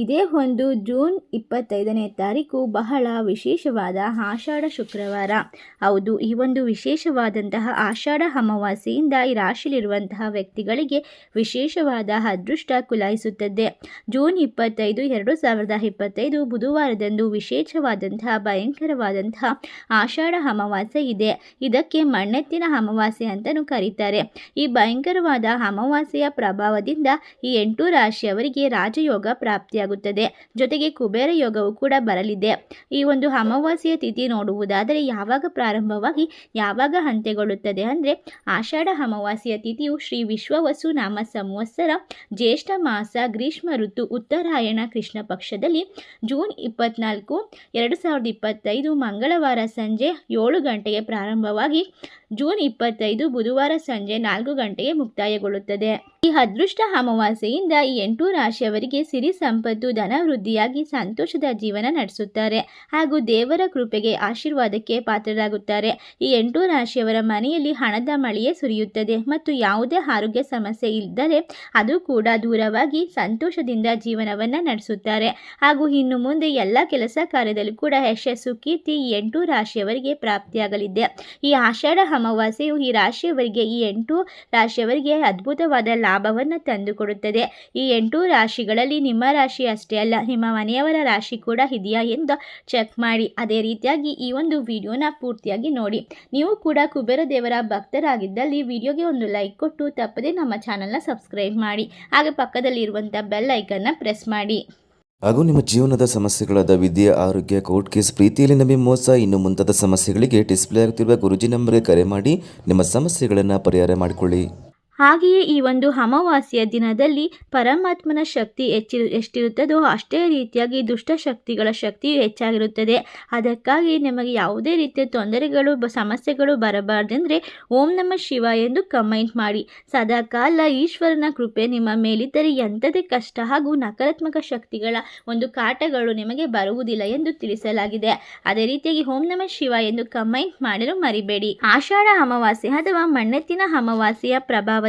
ಇದೇ ಒಂದು ಜೂನ್ ಇಪ್ಪತ್ತೈದನೇ ತಾರೀಕು ಬಹಳ ವಿಶೇಷವಾದ ಆಷಾಢ ಶುಕ್ರವಾರ. ಹೌದು, ಈ ಒಂದು ವಿಶೇಷವಾದಂತಹ ಆಷಾಢ ಅಮಾವಾಸ್ಯೆಯಿಂದ ಈ ರಾಶಿಯಲ್ಲಿರುವಂತಹ ವ್ಯಕ್ತಿಗಳಿಗೆ ವಿಶೇಷವಾದ ಅದೃಷ್ಟ ಕುಲಾಯಿಸುತ್ತದೆ. ಜೂನ್ ಇಪ್ಪತ್ತೈದು, ಎರಡು ಸಾವಿರದ ಇಪ್ಪತ್ತೈದು ಬುಧವಾರದಂದು ವಿಶೇಷವಾದಂತಹ, ಭಯಂಕರವಾದಂತಹ ಆಷಾಢ ಅಮಾವಾಸ್ಯೆ ಇದೆ. ಇದಕ್ಕೆ ಮಣ್ಣೆತ್ತಿನ ಅಮಾವಾಸ್ಯೆ ಅಂತಲೂ ಕರೀತಾರೆ. ಈ ಭಯಂಕರವಾದ ಅಮಾವಾಸ್ಯೆಯ ಪ್ರಭಾವದಿಂದ ಈ ಎಂಟು ರಾಶಿಯವರಿಗೆ ರಾಜಯೋಗ ಪ್ರಾಪ್ತಿಯಾಗುತ್ತದೆ ಜೊತೆಗೆ ಕುಬೇರ ಯೋಗವು ಕೂಡ ಬರಲಿದೆ. ಈ ಒಂದು ಅಮಾವಾಸ್ಯೆಯ ತಿಥಿ ನೋಡುವುದಾದರೆ ಯಾವಾಗ ಪ್ರಾರಂಭವಾಗಿ ಯಾವಾಗ ಅಂತ್ಯಗೊಳ್ಳುತ್ತದೆ ಅಂದರೆ ಆಷಾಢ ಅಮಾವಾಸ್ಯೆಯ ತಿಥಿಯು ಶ್ರೀ ವಿಶ್ವವಸು ನಾಮ ಸಂವತ್ಸರ ಜ್ಯೇಷ್ಠ ಮಾಸ ಗ್ರೀಷ್ಮ ಋತು ಉತ್ತರಾಯಣ ಕೃಷ್ಣ ಪಕ್ಷದಲ್ಲಿ ಜೂನ್ ಇಪ್ಪತ್ನಾಲ್ಕು ಎರಡು ಸಾವಿರದ ಇಪ್ಪತ್ತೈದು ಮಂಗಳವಾರ ಸಂಜೆ ಏಳು ಗಂಟೆಗೆ ಪ್ರಾರಂಭವಾಗಿ ಜೂನ್ ಇಪ್ಪತ್ತೈದು ಬುಧವಾರ ಸಂಜೆ ನಾಲ್ಕು ಗಂಟೆಗೆ ಮುಕ್ತಾಯಗೊಳ್ಳುತ್ತದೆ. ಈ ಅದೃಷ್ಟ ಅಮಾವಾಸ್ಯೆಯಿಂದ ಈ ಎಂಟು ರಾಶಿಯವರಿಗೆ ಸಿರಿ ಸಂಪತ್ತು, ಧನ ವೃದ್ಧಿಯಾಗಿ ಸಂತೋಷದ ಜೀವನ ನಡೆಸುತ್ತಾರೆ ಹಾಗೂ ದೇವರ ಕೃಪೆಗೆ ಆಶೀರ್ವಾದಕ್ಕೆ ಪಾತ್ರರಾಗುತ್ತಾರೆ. ಈ ಎಂಟು ರಾಶಿಯವರ ಮನೆಯಲ್ಲಿ ಹಣದ ಮಳೆಯೇ ಸುರಿಯುತ್ತದೆ ಮತ್ತು ಯಾವುದೇ ಆರೋಗ್ಯ ಸಮಸ್ಯೆ ಇದ್ದರೆ ಅದು ಕೂಡ ದೂರವಾಗಿ ಸಂತೋಷದಿಂದ ಜೀವನವನ್ನು ನಡೆಸುತ್ತಾರೆ. ಹಾಗೂ ಇನ್ನು ಮುಂದೆ ಎಲ್ಲ ಕೆಲಸ ಕಾರ್ಯದಲ್ಲೂ ಕೂಡ ಯಶಸ್ಸು, ಕೀರ್ತಿ ಈ ಎಂಟು ರಾಶಿಯವರಿಗೆ ಪ್ರಾಪ್ತಿಯಾಗಲಿದೆ. ಈ ಆಷಾಢ ಅಮಾವಾಸ್ಯೆಯು ಈ ರಾಶಿಯವರಿಗೆ, ಈ ಎಂಟು ರಾಶಿಯವರಿಗೆ ಅದ್ಭುತವಾದ ಲಾಭವನ್ನು ತಂದುಕೊಡುತ್ತದೆ. ಈ ಎಂಟು ರಾಶಿಗಳಲ್ಲಿ ನಿಮ್ಮ ರಾಶಿ ಅಷ್ಟೇ ಅಲ್ಲ, ನಿಮ್ಮ ಮನೆಯವರ ರಾಶಿ ಕೂಡ ಇದೆಯಾ ಎಂದು ಚೆಕ್ ಮಾಡಿ. ಅದೇ ರೀತಿಯಾಗಿ ಈ ಒಂದು ವಿಡಿಯೋನ ಪೂರ್ತಿಯಾಗಿ ನೋಡಿ. ನೀವು ಕೂಡ ಕುಬೇರ ದೇವರ ಭಕ್ತರಾಗಿದ್ದಲ್ಲಿ ವಿಡಿಯೋಗೆ ಒಂದು ಲೈಕ್ ಕೊಟ್ಟು ತಪ್ಪದೇ ನಮ್ಮ ಚಾನಲ್ನ ಸಬ್ಸ್ಕ್ರೈಬ್ ಮಾಡಿ. ಹಾಗೆ ಪಕ್ಕದಲ್ಲಿ ಇರುವಂಥ ಬೆಲ್ ಐಕನ್ನ ಪ್ರೆಸ್ ಮಾಡಿ. ಹಾಗೂ ನಿಮ್ಮ ಜೀವನದ ಸಮಸ್ಯೆಗಳಾದ ವಿದ್ಯೆ, ಆರೋಗ್ಯ ಕೋರ್ಟ್ ಕೇಸ್ ಪ್ರೀತಿಯಲ್ಲಿ ನಂಬಿ ಮೋಸ, ಇನ್ನು ಮುಂತಾದ ಸಮಸ್ಯೆಗಳಿಗೆ ಡಿಸ್ಪ್ಲೇ ಆಗುತ್ತಿರುವ ಗುರುಜಿ ನಂಬರ್ಗೆ ಕರೆ ಮಾಡಿ. ನಿಮ್ಮ ಸಮಸ್ಯೆಗಳನ್ನು ಪರಿಹಾರ ಮಾಡಿಕೊಳ್ಳಿ. ಹಾಗೆಯೇ ಈ ಒಂದು ಅಮಾವಾಸ್ಯೆಯ ದಿನದಲ್ಲಿ ಪರಮಾತ್ಮನ ಶಕ್ತಿ ಹೆಚ್ಚಿ, ಎಷ್ಟಿರುತ್ತದೋ ಅಷ್ಟೇ ರೀತಿಯಾಗಿ ದುಷ್ಟ ಶಕ್ತಿಗಳ ಶಕ್ತಿಯು ಹೆಚ್ಚಾಗಿರುತ್ತದೆ. ಅದಕ್ಕಾಗಿ ನಿಮಗೆ ಯಾವುದೇ ರೀತಿಯ ತೊಂದರೆಗಳು ಸಮಸ್ಯೆಗಳು ಬರಬಾರ್ದೆಂದರೆ ಓಂ ನಮ ಶಿವ ಎಂದು ಕಮೆಂಟ್ ಮಾಡಿ. ಸದಾಕಾಲ ಈಶ್ವರನ ಕೃಪೆ ನಿಮ್ಮ ಮೇಲಿದ್ದರೆ ಎಂಥದೇ ಕಷ್ಟ ಹಾಗೂ ನಕಾರಾತ್ಮಕ ಶಕ್ತಿಗಳ ಒಂದು ಕಾಟಗಳು ನಿಮಗೆ ಬರುವುದಿಲ್ಲ ಎಂದು ತಿಳಿಸಲಾಗಿದೆ. ಅದೇ ರೀತಿಯಾಗಿ ಓಂ ನಮ ಶಿವ ಎಂದು ಕಮೆಂಟ್ ಮಾಡಲು ಮರಿಬೇಡಿ. ಆಷಾಢ ಅಮಾವಾಸ್ಯೆ ಅಥವಾ ಮಣ್ಣೆತ್ತಿನ ಅಮಾವಾಸ್ಯೆಯ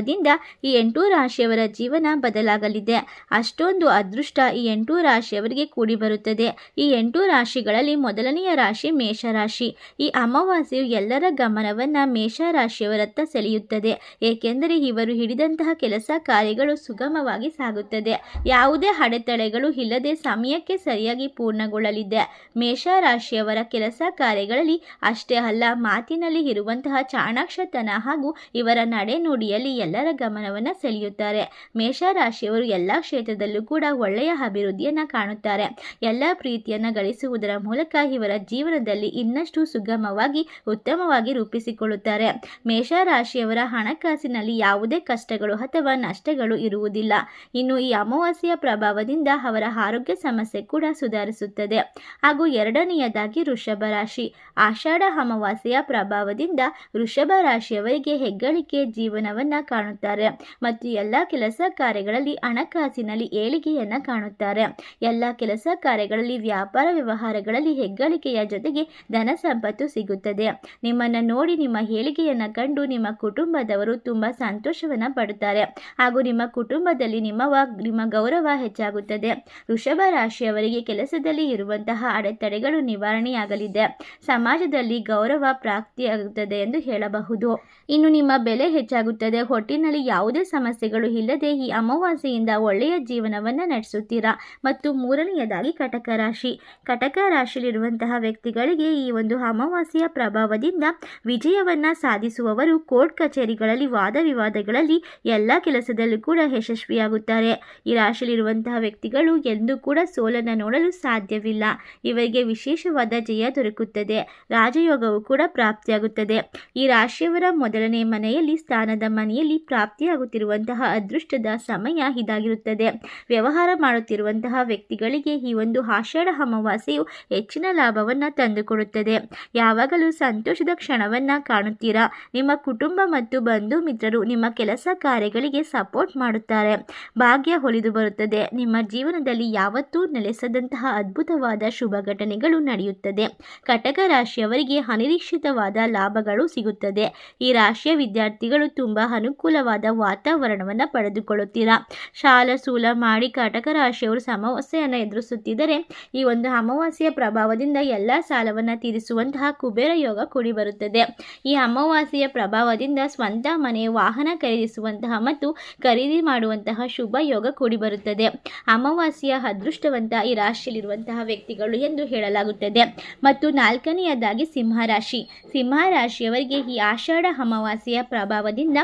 ಪ್ರಭಾವದಿಂದ ಈ ಎಂಟು ರಾಶಿಯವರ ಜೀವನ ಬದಲಾಗಲಿದೆ. ಅಷ್ಟೊಂದು ಅದೃಷ್ಟ ಈ ಎಂಟು ರಾಶಿಯವರಿಗೆ ಕೂಡಿ ಬರುತ್ತದೆ. ಈ ಎಂಟು ರಾಶಿಗಳಲ್ಲಿ ಮೊದಲನೆಯ ರಾಶಿ ಮೇಷರಾಶಿ. ಈ ಅಮಾವಾಸ್ಯೆಯು ಎಲ್ಲರ ಗಮನವನ್ನ ಮೇಷರಾಶಿಯವರತ್ತ ಸೆಳೆಯುತ್ತದೆ. ಏಕೆಂದರೆ ಇವರು ಹಿಡಿದಂತಹ ಕೆಲಸ ಕಾರ್ಯಗಳು ಸುಗಮವಾಗಿ ಸಾಗುತ್ತದೆ. ಯಾವುದೇ ಅಡೆತಡೆಗಳು ಇಲ್ಲದೆ ಸಮಯಕ್ಕೆ ಸರಿಯಾಗಿ ಪೂರ್ಣಗೊಳ್ಳಲಿದೆ. ಮೇಷರಾಶಿಯವರ ಕೆಲಸ ಕಾರ್ಯಗಳಲ್ಲಿ ಅಷ್ಟೇ ಅಲ್ಲ, ಮಾತಿನಲ್ಲಿ ಇರುವಂತಹ ಚಾಣಾಕ್ಷತನ ಹಾಗೂ ಇವರ ನಡೆನುಡಿಯಲ್ಲಿ ಎಲ್ಲರ ಗಮನವನ್ನು ಸೆಳೆಯುತ್ತಾರೆ. ಮೇಷರಾಶಿಯವರು ಎಲ್ಲ ಕ್ಷೇತ್ರದಲ್ಲೂ ಕೂಡ ಒಳ್ಳೆಯ ಅಭಿವೃದ್ಧಿಯನ್ನ ಕಾಣುತ್ತಾರೆ. ಎಲ್ಲ ಪ್ರೀತಿಯನ್ನ ಗಳಿಸುವುದರ ಮೂಲಕ ಇವರ ಜೀವನದಲ್ಲಿ ಇನ್ನಷ್ಟು ಸುಗಮವಾಗಿ, ಉತ್ತಮವಾಗಿ ರೂಪಿಸಿಕೊಳ್ಳುತ್ತಾರೆ. ಮೇಷರಾಶಿಯವರ ಹಣಕಾಸಿನಲ್ಲಿ ಯಾವುದೇ ಕಷ್ಟಗಳು ಅಥವಾ ನಷ್ಟಗಳು ಇರುವುದಿಲ್ಲ. ಇನ್ನು ಈ ಅಮಾವಾಸ್ಯೆಯ ಪ್ರಭಾವದಿಂದ ಅವರ ಆರೋಗ್ಯ ಸಮಸ್ಯೆ ಕೂಡ ಸುಧಾರಿಸುತ್ತದೆ. ಹಾಗೂ ಎರಡನೆಯದಾಗಿ ವೃಷಭ ರಾಶಿ. ಆಷಾಢ ಅಮಾವಾಸ್ಯೆಯ ಪ್ರಭಾವದಿಂದ ವೃಷಭ ರಾಶಿಯವರಿಗೆ ಹೆಗ್ಗಳಿಕೆ ಜೀವನವನ್ನ ಕಾಣುತ್ತಾರೆ. ಮತ್ತು ಎಲ್ಲ ಕೆಲಸ ಕಾರ್ಯಗಳಲ್ಲಿ ಹಣಕಾಸಿನಲ್ಲಿ ಏಳಿಗೆಯನ್ನು ಕಾಣುತ್ತಾರೆ. ಎಲ್ಲ ಕೆಲಸ ಕಾರ್ಯಗಳಲ್ಲಿ ವ್ಯಾಪಾರ ವ್ಯವಹಾರಗಳಲ್ಲಿ ಹೆಗ್ಗಳಿಕೆಯ ಜೊತೆಗೆ ಧನ ಸಂಪತ್ತು ಸಿಗುತ್ತದೆ. ನಿಮ್ಮನ್ನು ನೋಡಿ ನಿಮ್ಮ ಹೇಳಿಕೆಯನ್ನು ಕಂಡು ನಿಮ್ಮ ಕುಟುಂಬದವರು ತುಂಬ ಸಂತೋಷವನ್ನು ಪಡುತ್ತಾರೆ. ಹಾಗೂ ನಿಮ್ಮ ಕುಟುಂಬದಲ್ಲಿ ನಿಮ್ಮ ನಿಮ್ಮ ಗೌರವ ಹೆಚ್ಚಾಗುತ್ತದೆ. ವೃಷಭ ರಾಶಿಯವರಿಗೆ ಕೆಲಸದಲ್ಲಿ ಇರುವಂತಹ ಅಡೆತಡೆಗಳು ನಿವಾರಣೆಯಾಗಲಿದೆ. ಸಮಾಜದಲ್ಲಿ ಗೌರವ ಪ್ರಾಪ್ತಿಯಾಗುತ್ತದೆ ಎಂದು ಹೇಳಬಹುದು. ಇನ್ನು ನಿಮ್ಮ ಬೆಲೆ ಹೆಚ್ಚಾಗುತ್ತದೆ. ಒಟ್ಟಿನಲ್ಲಿ ಯಾವುದೇ ಸಮಸ್ಯೆಗಳು ಇಲ್ಲದೆ ಈ ಅಮಾವಾಸ್ಯೆಯಿಂದ ಒಳ್ಳೆಯ ಜೀವನವನ್ನು ನಡೆಸುತ್ತೀರಾ? ಮತ್ತು ಮೂರನೆಯದಾಗಿ ಕಟಕ ರಾಶಿ. ಕಟಕ ರಾಶಿಯಲ್ಲಿರುವಂತಹ ವ್ಯಕ್ತಿಗಳಿಗೆ ಈ ಒಂದು ಅಮಾವಾಸ್ಯೆಯ ಪ್ರಭಾವದಿಂದ ವಿಜಯವನ್ನು ಸಾಧಿಸುವವರು ಕೋರ್ಟ್ ಕಚೇರಿಗಳಲ್ಲಿ, ವಾದ ವಿವಾದಗಳಲ್ಲಿ ಎಲ್ಲ ಕೆಲಸದಲ್ಲೂ ಕೂಡ ಯಶಸ್ವಿಯಾಗುತ್ತಾರೆ. ಈ ರಾಶಿಯಲ್ಲಿರುವಂತಹ ವ್ಯಕ್ತಿಗಳು ಎಂದೂ ಕೂಡ ಸೋಲನ್ನು ನೋಡಲು ಸಾಧ್ಯವಿಲ್ಲ. ಇವರಿಗೆ ವಿಶೇಷವಾದ ಜಯ ದೊರಕುತ್ತದೆ. ರಾಜಯೋಗವು ಕೂಡ ಪ್ರಾಪ್ತಿಯಾಗುತ್ತದೆ. ಈ ರಾಶಿಯವರ ಮೊದಲನೇ ಮನೆಯಲ್ಲಿ, ಸ್ಥಾನದ ಮನೆಯಲ್ಲಿ ಪ್ರಾಪ್ತಿಯಾಗುತ್ತಿರುವಂತಹ ಅದೃಷ್ಟದ ಸಮಯ ಇದಾಗಿರುತ್ತದೆ. ವ್ಯವಹಾರ ಮಾಡುತ್ತಿರುವಂತಹ ವ್ಯಕ್ತಿಗಳಿಗೆ ಈ ಒಂದು ಆಷಾಢ ಅಮಾವಾಸ್ಯೆಯು ಹೆಚ್ಚಿನ ಲಾಭವನ್ನು ತಂದುಕೊಡುತ್ತದೆ. ಯಾವಾಗಲೂ ಸಂತೋಷದ ಕ್ಷಣವನ್ನ ಕಾಣುತ್ತೀರಾ? ನಿಮ್ಮ ಕುಟುಂಬ ಮತ್ತು ಬಂಧು ಮಿತ್ರರು ನಿಮ್ಮ ಕೆಲಸ ಕಾರ್ಯಗಳಿಗೆ ಸಪೋರ್ಟ್ ಮಾಡುತ್ತಾರೆ. ಭಾಗ್ಯ ಹೊಲಿದು ಬರುತ್ತದೆ. ನಿಮ್ಮ ಜೀವನದಲ್ಲಿ ಯಾವತ್ತೂ ನೆಲೆಸದಂತಹ ಅದ್ಭುತವಾದ ಶುಭ ಘಟನೆಗಳು ನಡೆಯುತ್ತದೆ. ಕಟಕ ರಾಶಿಯವರಿಗೆ ಅನಿರೀಕ್ಷಿತವಾದ ಲಾಭಗಳು ಸಿಗುತ್ತದೆ. ಈ ರಾಶಿಯ ವಿದ್ಯಾರ್ಥಿಗಳು ತುಂಬ ಅನುಕೂಲ ಅನುಕೂಲವಾದ ವಾತಾವರಣವನ್ನು ಪಡೆದುಕೊಳ್ಳುತ್ತೀರಾ? ಸಾಲ ಸೂಲ, ಮಾಡಿ, ಕಟಕ ರಾಶಿಯವರು ಸಮವಸ್ಯೆಯನ್ನು ಎದುರಿಸುತ್ತಿದ್ದರೆ ಈ ಒಂದು ಅಮಾವಾಸ್ಯೆಯ ಪ್ರಭಾವದಿಂದ ಎಲ್ಲ ಸಾಲವನ್ನು ತೀರಿಸುವಂತಹ ಕುಬೇರ ಯೋಗ ಕೂಡಿ ಬರುತ್ತದೆ. ಈ ಅಮಾವಾಸ್ಯೆಯ ಪ್ರಭಾವದಿಂದ ಸ್ವಂತ ಮನೆ ವಾಹನ ಖರೀದಿಸುವಂತಹ ಮತ್ತು ಖರೀದಿ ಮಾಡುವಂತಹ ಶುಭ ಯೋಗ ಕೂಡಿ ಬರುತ್ತದೆ. ಅಮಾವಾಸ್ಯೆಯ ಅದೃಷ್ಟವಂತ ಈ ರಾಶಿಯಲ್ಲಿರುವಂತಹ ವ್ಯಕ್ತಿಗಳು ಎಂದು ಹೇಳಲಾಗುತ್ತದೆ. ಮತ್ತು ನಾಲ್ಕನೆಯದಾಗಿ ಸಿಂಹರಾಶಿ ಸಿಂಹರಾಶಿಯವರಿಗೆ ಈ ಆಷಾಢ ಅಮಾವಾಸ್ಯೆಯ ಪ್ರಭಾವದಿಂದ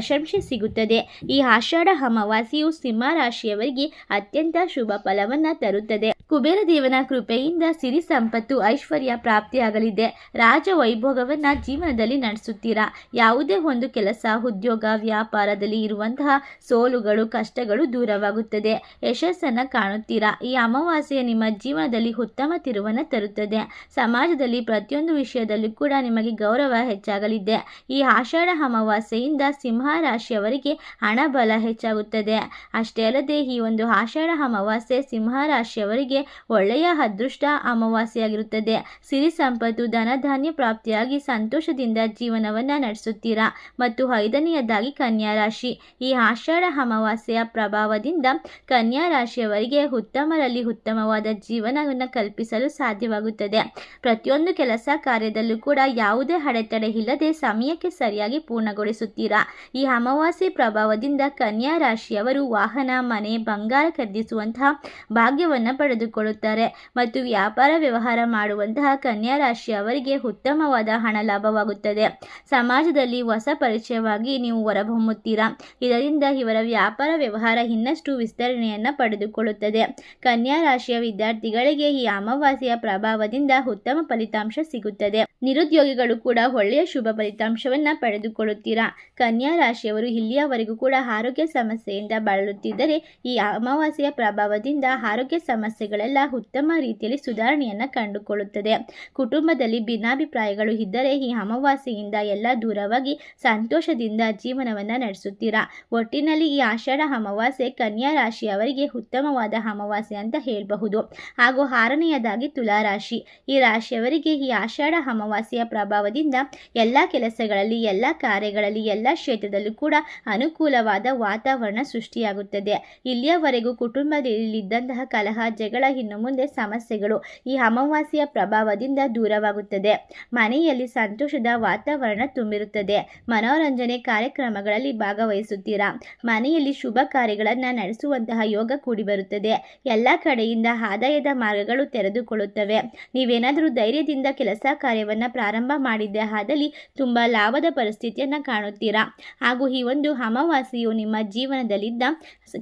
ಪ್ರಶಂಸೆ ಸಿಗುತ್ತದೆ. ಈ ಆಷಾಢ ಅಮಾವಾಸ್ಯೆಯು ಸಿಂಹರಾಶಿಯವರಿಗೆ ಅತ್ಯಂತ ಶುಭ ಫಲವನ್ನು ತರುತ್ತದೆ. ಕುಬೇರ ದೇವನ ಕೃಪೆಯಿಂದ ಸಿರಿ ಸಂಪತ್ತು ಐಶ್ವರ್ಯ ಪ್ರಾಪ್ತಿಯಾಗಲಿದೆ. ರಾಜ ವೈಭೋಗವನ್ನ ಜೀವನದಲ್ಲಿ ನಡೆಸುತ್ತೀರಾ? ಯಾವುದೇ ಒಂದು ಕೆಲಸ, ಉದ್ಯೋಗ, ವ್ಯಾಪಾರದಲ್ಲಿ ಇರುವಂತಹ ಸೋಲುಗಳು, ಕಷ್ಟಗಳು ದೂರವಾಗುತ್ತದೆ. ಯಶಸ್ಸನ್ನ ಕಾಣುತ್ತೀರಾ? ಈ ಅಮಾವಾಸ್ಯೆ ನಿಮ್ಮ ಜೀವನದಲ್ಲಿ ಉತ್ತಮ ತಿರುವನ್ನು ತರುತ್ತದೆ. ಸಮಾಜದಲ್ಲಿ ಪ್ರತಿಯೊಂದು ವಿಷಯದಲ್ಲೂ ಕೂಡ ನಿಮಗೆ ಗೌರವ ಹೆಚ್ಚಾಗಲಿದೆ. ಈ ಆಷಾಢ ಅಮಾವಾಸ್ಯೆಯಿಂದ ಸಿಂಹ ರಾಶಿಯವರಿಗೆ ಹಣಬಲ ಹೆಚ್ಚಾಗುತ್ತದೆ. ಅಷ್ಟೇ ಅಲ್ಲದೆ ಈ ಒಂದು ಆಷಾಢ ಅಮಾವಾಸ್ಯೆ ಸಿಂಹರಾಶಿಯವರಿಗೆ ಒಳ್ಳೆಯ ಅದೃಷ್ಟ ಅಮಾವಾಸ್ಯೆಯಾಗಿರುತ್ತದೆ. ಸಿರಿ ಸಂಪತ್ತು ಧನಧಾನ್ಯ ಪ್ರಾಪ್ತಿಯಾಗಿ ಸಂತೋಷದಿಂದ ಜೀವನವನ್ನು ನಡೆಸುತ್ತೀರಾ? ಮತ್ತು ಐದನೆಯದಾಗಿ ಕನ್ಯಾ ರಾಶಿ. ಈ ಆಷಾಢ ಅಮಾವಾಸ್ಯೆಯ ಪ್ರಭಾವದಿಂದ ಕನ್ಯಾ ರಾಶಿಯವರಿಗೆ ಉತ್ತಮರಲ್ಲಿ ಉತ್ತಮವಾದ ಜೀವನವನ್ನು ಕಲ್ಪಿಸಲು ಸಾಧ್ಯವಾಗುತ್ತದೆ. ಪ್ರತಿಯೊಂದು ಕೆಲಸ ಕಾರ್ಯದಲ್ಲೂ ಕೂಡ ಯಾವುದೇ ಅಡೆತಡೆ ಇಲ್ಲದೆ ಸಮಯಕ್ಕೆ ಸರಿಯಾಗಿ ಪೂರ್ಣಗೊಳಿಸುತ್ತೀರಾ? ಅಮಾವಾಸ್ಯೆ ಪ್ರಭಾವದಿಂದ ಕನ್ಯಾ ರಾಶಿಯವರು ವಾಹನ, ಮನೆ, ಬಂಗಾರ ಖರೀದಿಸುವಂತಹ ಭಾಗ್ಯವನ್ನು ಪಡೆದುಕೊಳ್ಳುತ್ತಾರೆ. ಮತ್ತು ವ್ಯಾಪಾರ ವ್ಯವಹಾರ ಮಾಡುವಂತಹ ಕನ್ಯಾ ರಾಶಿಯವರಿಗೆ ಉತ್ತಮವಾದ ಹಣ ಲಾಭವಾಗುತ್ತದೆ. ಸಮಾಜದಲ್ಲಿ ಹೊಸ ಪರಿಚಯವಾಗಿ ನೀವು ಹೊರಹೊಮ್ಮುತ್ತೀರಾ? ಇದರಿಂದ ಇವರ ವ್ಯಾಪಾರ ವ್ಯವಹಾರ ಇನ್ನಷ್ಟು ವಿಸ್ತರಣೆಯನ್ನು ಪಡೆದುಕೊಳ್ಳುತ್ತದೆ. ಕನ್ಯಾ ರಾಶಿಯ ವಿದ್ಯಾರ್ಥಿಗಳಿಗೆ ಈ ಅಮಾವಾಸ್ಯೆಯ ಪ್ರಭಾವದಿಂದ ಉತ್ತಮ ಫಲಿತಾಂಶ ಸಿಗುತ್ತದೆ. ನಿರುದ್ಯೋಗಿಗಳು ಕೂಡ ಒಳ್ಳೆಯ ಶುಭ ಫಲಿತಾಂಶವನ್ನು ಪಡೆದುಕೊಳ್ಳುತ್ತೀರಾ? ಕನ್ಯಾ ರಾಶಿಯವರು ಇಲ್ಲಿಯವರೆಗೂ ಕೂಡ ಆರೋಗ್ಯ ಸಮಸ್ಯೆಯಿಂದ ಬಳಲುತ್ತಿದ್ದರೆ, ಈ ಅಮಾವಾಸ್ಯೆಯ ಪ್ರಭಾವದಿಂದ ಆರೋಗ್ಯ ಸಮಸ್ಯೆಗಳೆಲ್ಲ ಉತ್ತಮ ರೀತಿಯಲ್ಲಿ ಸುಧಾರಣೆಯನ್ನು ಕಂಡುಕೊಳ್ಳುತ್ತದೆ. ಕುಟುಂಬದಲ್ಲಿ ಭಿನ್ನಾಭಿಪ್ರಾಯಗಳು ಇದ್ದರೆ, ಈ ಅಮಾವಾಸ್ಯೆಯಿಂದ ಎಲ್ಲ ದೂರವಾಗಿ ಸಂತೋಷದಿಂದ ಜೀವನವನ್ನು ನಡೆಸುತ್ತೀರಾ? ಒಟ್ಟಿನಲ್ಲಿ ಈ ಆಷಾಢ ಅಮಾವಾಸ್ಯೆ ಕನ್ಯಾ ರಾಶಿಯವರಿಗೆ ಉತ್ತಮವಾದ ಅಮಾವಾಸ್ಯೆ ಅಂತ ಹೇಳಬಹುದು. ಹಾಗೂ ಆರನೆಯದಾಗಿ ತುಲಾರಾಶಿ ಈ ರಾಶಿಯವರಿಗೆ ಈ ಆಷಾಢ ಅಮಾವಾಸ್ಯೆಯ ಪ್ರಭಾವದಿಂದ ಎಲ್ಲ ಕೆಲಸಗಳಲ್ಲಿ, ಎಲ್ಲ ಕಾರ್ಯಗಳಲ್ಲಿ, ಎಲ್ಲ ಕ್ಷೇತ್ರದಲ್ಲೂ ಕೂಡ ಅನುಕೂಲವಾದ ವಾತಾವರಣ ಸೃಷ್ಟಿಯಾಗುತ್ತದೆ. ಇಲ್ಲಿಯವರೆಗೂ ಕುಟುಂಬದಲ್ಲಿದ್ದಂತಹ ಕಲಹ, ಜಗಳ, ಇನ್ನು ಮುಂದೆ ಸಮಸ್ಯೆಗಳು ಈ ಅಮಾವಾಸ್ಯೆಯ ಪ್ರಭಾವದಿಂದ ದೂರವಾಗುತ್ತದೆ. ಮನೆಯಲ್ಲಿ ಸಂತೋಷದ ವಾತಾವರಣ ತುಂಬಿರುತ್ತದೆ. ಮನೋರಂಜನೆ ಕಾರ್ಯಕ್ರಮಗಳಲ್ಲಿ ಭಾಗವಹಿಸುತ್ತೀರಾ? ಮನೆಯಲ್ಲಿ ಶುಭ ಕಾರ್ಯಗಳನ್ನು ನಡೆಸುವಂತಹ ಯೋಗ ಕೂಡಿ ಬರುತ್ತದೆ. ಎಲ್ಲ ಕಡೆಯಿಂದ ಆದಾಯದ ಮಾರ್ಗಗಳು ತೆರೆದುಕೊಳ್ಳುತ್ತವೆ. ನೀವೇನಾದರೂ ಧೈರ್ಯದಿಂದ ಕೆಲಸ ಕಾರ್ಯವನ್ನು ಪ್ರಾರಂಭ ಮಾಡಿದ್ದೆ ಆದಲ್ಲಿ ತುಂಬ ಲಾಭದ ಪರಿಸ್ಥಿತಿಯನ್ನು ಕಾಣುತ್ತೀರಾ? ಹಾಗೂ ಈ ಒಂದು ಅಮಾವಾಸ್ಯೆಯು ನಿಮ್ಮ ಜೀವನದಲ್ಲಿದ್ದ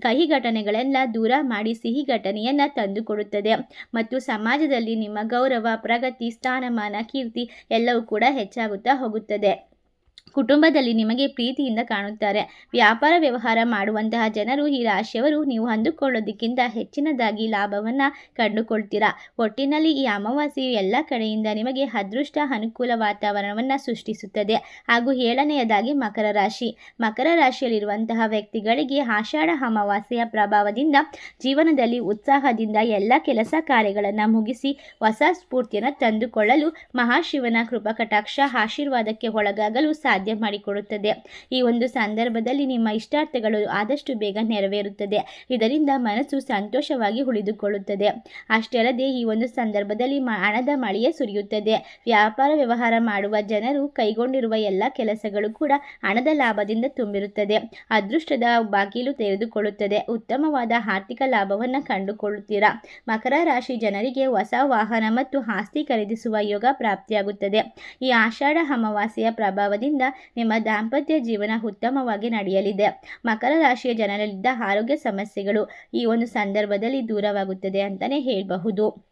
ಕಹಿ ಘಟನೆಗಳೆಲ್ಲ ದೂರ ಮಾಡಿ ಸಿಹಿ ಘಟನೆಯನ್ನು ತಂದುಕೊಡುತ್ತದೆ. ಮತ್ತು ಸಮಾಜದಲ್ಲಿ ನಿಮ್ಮ ಗೌರವ, ಪ್ರಗತಿ, ಸ್ಥಾನಮಾನ, ಕೀರ್ತಿ ಎಲ್ಲವೂ ಕೂಡ ಹೆಚ್ಚಾಗುತ್ತಾ ಹೋಗುತ್ತದೆ. ಕುಟುಂಬದಲ್ಲಿ ನಿಮಗೆ ಪ್ರೀತಿಯಿಂದ ಕಾಣುತ್ತಾರೆ. ವ್ಯಾಪಾರ ವ್ಯವಹಾರ ಮಾಡುವಂತಹ ಜನರು ಈ ರಾಶಿಯವರು. ನೀವು ಅಂದುಕೊಳ್ಳೋದಕ್ಕಿಂತ ಹೆಚ್ಚಿನದಾಗಿ ಲಾಭವನ್ನು ಕಂಡುಕೊಳ್ತೀರಾ. ಒಟ್ಟಿನಲ್ಲಿ ಈ ಅಮಾವಾಸ್ಯೆಯು ಎಲ್ಲ ಕಡೆಯಿಂದ ನಿಮಗೆ ಅದೃಷ್ಟ ಅನುಕೂಲ ವಾತಾವರಣವನ್ನು ಸೃಷ್ಟಿಸುತ್ತದೆ. ಹಾಗೂ ಏಳನೆಯದಾಗಿ ಮಕರ ರಾಶಿ. ಮಕರ ರಾಶಿಯಲ್ಲಿರುವಂತಹ ವ್ಯಕ್ತಿಗಳಿಗೆ ಆಷಾಢ ಅಮಾವಾಸ್ಯೆಯ ಪ್ರಭಾವದಿಂದ ಜೀವನದಲ್ಲಿ ಉತ್ಸಾಹದಿಂದ ಎಲ್ಲ ಕೆಲಸ ಕಾರ್ಯಗಳನ್ನು ಮುಗಿಸಿ ಹೊಸ ಸ್ಫೂರ್ತಿಯನ್ನು ತಂದುಕೊಳ್ಳಲು ಮಹಾಶಿವನ ಕೃಪಕಟಾಕ್ಷ ಆಶೀರ್ವಾದಕ್ಕೆ ಒಳಗಾಗಲು ಸಾಧ್ಯ ಮಾಡಿಕೊಡುತ್ತದೆ. ಈ ಒಂದು ಸಂದರ್ಭದಲ್ಲಿ ನಿಮ್ಮ ಇಷ್ಟಾರ್ಥಗಳು ಆದಷ್ಟು ಬೇಗ ನೆರವೇರುತ್ತದೆ. ಇದರಿಂದ ಮನಸ್ಸು ಸಂತೋಷವಾಗಿ ಉಳಿದುಕೊಳ್ಳುತ್ತದೆ. ಅಷ್ಟೇ ಅಲ್ಲದೆ ಈ ಒಂದು ಸಂದರ್ಭದಲ್ಲಿ ಹಣದ ಮಳೆಯೇ ಸುರಿಯುತ್ತದೆ. ವ್ಯಾಪಾರ ವ್ಯವಹಾರ ಮಾಡುವ ಜನರು ಕೈಗೊಂಡಿರುವ ಎಲ್ಲ ಕೆಲಸಗಳು ಕೂಡ ಹಣದ ಲಾಭದಿಂದ ತುಂಬಿರುತ್ತದೆ. ಅದೃಷ್ಟದ ಬಾಗಿಲು ತೆರೆದುಕೊಳ್ಳುತ್ತದೆ. ಉತ್ತಮವಾದ ಆರ್ಥಿಕ ಲಾಭವನ್ನು ಕಂಡುಕೊಳ್ಳುತ್ತೀರಾ? ಮಕರ ರಾಶಿ ಜನರಿಗೆ ಹೊಸ ವಾಹನ ಮತ್ತು ಆಸ್ತಿ ಖರೀದಿಸುವ ಯೋಗ ಪ್ರಾಪ್ತಿಯಾಗುತ್ತದೆ. ಈ ಆಷಾಢ ಅಮಾವಾಸ್ಯೆಯ ಪ್ರಭಾವದಿಂದ ನಿಮ್ಮ ದಾಂಪತ್ಯ ಜೀವನ ಉತ್ತಮವಾಗಿ ನಡೆಯಲಿದೆ. ಮಕರ ರಾಶಿಯ ಜನರಲ್ಲಿದ್ದ ಆರೋಗ್ಯ ಸಮಸ್ಯೆಗಳು ಈ ಒಂದು ಸಂದರ್ಭದಲ್ಲಿ ದೂರವಾಗುತ್ತದೆ ಅಂತಲೇ ಹೇಳಬಹುದು.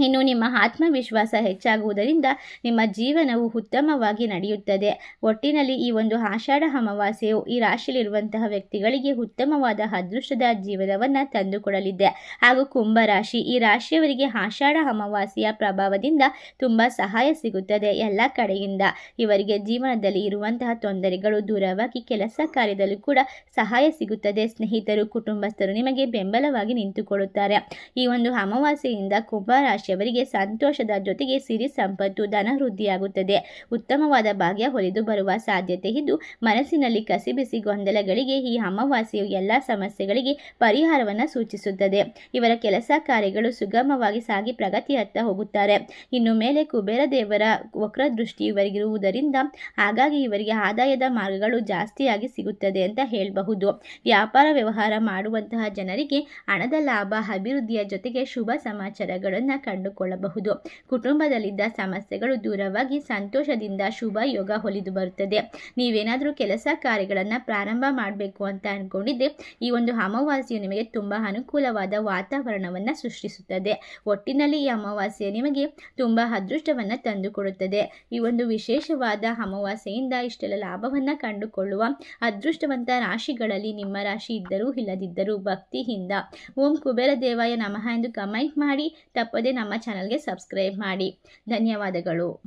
ಇನ್ನು ನಿಮ್ಮ ಆತ್ಮವಿಶ್ವಾಸ ಹೆಚ್ಚಾಗುವುದರಿಂದ ನಿಮ್ಮ ಜೀವನವು ಉತ್ತಮವಾಗಿ ನಡೆಯುತ್ತದೆ. ಒಟ್ಟಿನಲ್ಲಿ ಈ ಒಂದು ಆಷಾಢ ಅಮಾವಾಸ್ಯೆಯು ಈ ರಾಶಿಯಲ್ಲಿರುವಂತಹ ವ್ಯಕ್ತಿಗಳಿಗೆ ಉತ್ತಮವಾದ ಅದೃಷ್ಟದ ಜೀವನವನ್ನು ತಂದುಕೊಡಲಿದೆ. ಹಾಗೂ ಕುಂಭರಾಶಿ ಈ ರಾಶಿಯವರಿಗೆ ಆಷಾಢ ಅಮಾವಾಸ್ಯೆಯ ಪ್ರಭಾವದಿಂದ ತುಂಬ ಸಹಾಯ ಸಿಗುತ್ತದೆ ಎಲ್ಲ ಕಡೆಯಿಂದ. ಇವರಿಗೆ ಜೀವನದಲ್ಲಿ ಇರುವಂತಹ ತೊಂದರೆಗಳು, ದೂರವಾಗಿ ಕೆಲಸ ಕಾರ್ಯದಲ್ಲೂ ಕೂಡ ಸಹಾಯ ಸಿಗುತ್ತದೆ. ಸ್ನೇಹಿತರು, ಕುಟುಂಬಸ್ಥರು ನಿಮಗೆ ಬೆಂಬಲವಾಗಿ ನಿಂತುಕೊಳ್ಳುತ್ತಾರೆ. ಈ ಒಂದು ಅಮಾವಾಸ್ಯೆಯಿಂದ ಕುಂಭರಾಶಿ ರಾಶಿಯವರಿಗೆ ಸಂತೋಷದ ಜೊತೆಗೆ ಸಿರಿ ಸಂಪತ್ತು, ಧನ ವೃದ್ಧಿಯಾಗುತ್ತದೆ. ಉತ್ತಮವಾದ ಭಾಗ್ಯ ಹೊಲಿದು ಬರುವ ಸಾಧ್ಯತೆ ಇದ್ದು, ಮನಸ್ಸಿನಲ್ಲಿ ಕಸಿಬಿಸಿ ಗೊಂದಲಗಳಿಗೆ, ಈ ಅಮಾವಾಸ್ಯೆಯು ಎಲ್ಲ ಸಮಸ್ಯೆಗಳಿಗೆ ಪರಿಹಾರವನ್ನು ಸೂಚಿಸುತ್ತದೆ. ಇವರ ಕೆಲಸ ಕಾರ್ಯಗಳು ಸುಗಮವಾಗಿ ಸಾಗಿ ಪ್ರಗತಿಯತ್ತ ಹೋಗುತ್ತಾರೆ. ಇನ್ನು ಮೇಲೆ ಕುಬೇರ ದೇವರ ವಕ್ರದೃಷ್ಟಿ ಇವರಿಗಿರುವುದರಿಂದ, ಹಾಗಾಗಿ ಇವರಿಗೆ ಆದಾಯದ ಮಾರ್ಗಗಳು ಜಾಸ್ತಿಯಾಗಿ ಸಿಗುತ್ತದೆ ಅಂತ ಹೇಳಬಹುದು. ವ್ಯಾಪಾರ ವ್ಯವಹಾರ ಮಾಡುವಂತಹ ಜನರಿಗೆ ಹಣದ ಲಾಭ, ಅಭಿವೃದ್ಧಿಯ ಜೊತೆಗೆ ಶುಭ ಸಮಾಚಾರಗಳನ್ನು ಕಂಡುಕೊಳ್ಳಬಹುದು. ಕುಟುಂಬದಲ್ಲಿದ್ದ ಸಮಸ್ಯೆಗಳು ದೂರವಾಗಿ ಸಂತೋಷದಿಂದ ಶುಭ ಯೋಗ ಹೊಲಿದು ಬರುತ್ತದೆ. ನೀವೇನಾದರೂ ಕೆಲಸ ಕಾರ್ಯಗಳನ್ನು ಪ್ರಾರಂಭ ಮಾಡಬೇಕು ಅಂತ ಅಂದ್ಕೊಂಡಿದ್ದೆ ಈ ಒಂದು ಅಮಾವಾಸ್ಯೆಯು ನಿಮಗೆ ತುಂಬ ಅನುಕೂಲವಾದ ವಾತಾವರಣವನ್ನು ಸೃಷ್ಟಿಸುತ್ತದೆ. ಒಟ್ಟಿನಲ್ಲಿ ಈ ಅಮಾವಾಸ್ಯೆ ನಿಮಗೆ ತುಂಬ ಅದೃಷ್ಟವನ್ನು ತಂದುಕೊಡುತ್ತದೆ. ಈ ಒಂದು ವಿಶೇಷವಾದ ಅಮಾವಾಸ್ಯೆಯಿಂದ ಇಷ್ಟೆಲ್ಲ ಲಾಭವನ್ನು ಕಂಡುಕೊಳ್ಳುವ ಅದೃಷ್ಟವಂತ ರಾಶಿಗಳಲ್ಲಿ ನಿಮ್ಮ ರಾಶಿ ಇದ್ದರೂ ಇಲ್ಲದಿದ್ದರೂ ಭಕ್ತಿಯಿಂದ ಓಂ ಕುಬೇರ ದೇವಾಯ ನಮಃ ಎಂದು ಕಮೆಂಟ್ ಮಾಡಿ ತಪ್ಪದೆ ನಮ್ಮ ಚಾನಲ್ಗೆ ಸಬ್ಸ್ಕ್ರೈಬ್ ಮಾಡಿ. ಧನ್ಯವಾದಗಳು.